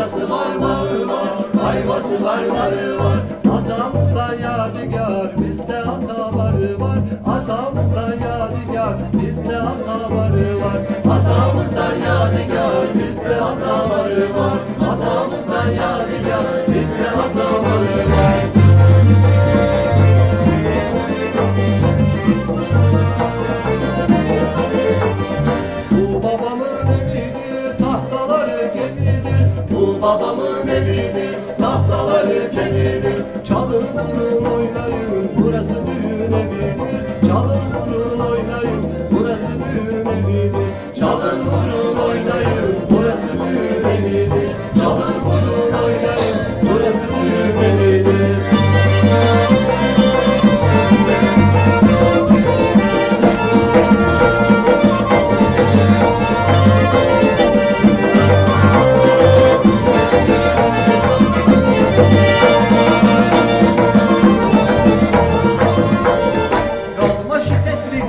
Paşası var, mağı var, ayvası var, varı var. Atamızdan yadigar, bizde ata varı var. Atamızdan yadigar, bizde ata varı var. Atamızdan yadigar, bizde ata varı var. Atamızdan yadigar, bizde ata varı var Babamın evidir, tahtaları kevidir Çalın vurun oynayın, burası düğün evidir.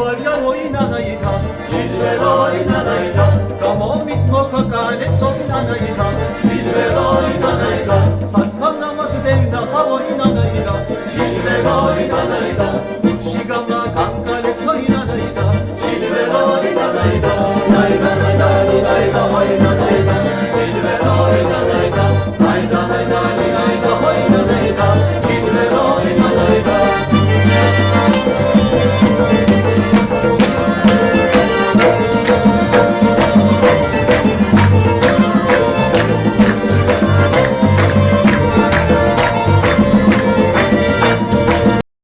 Vojna Cidre Vojna Naitan, Kamo mitmo kakane sopina Naitan.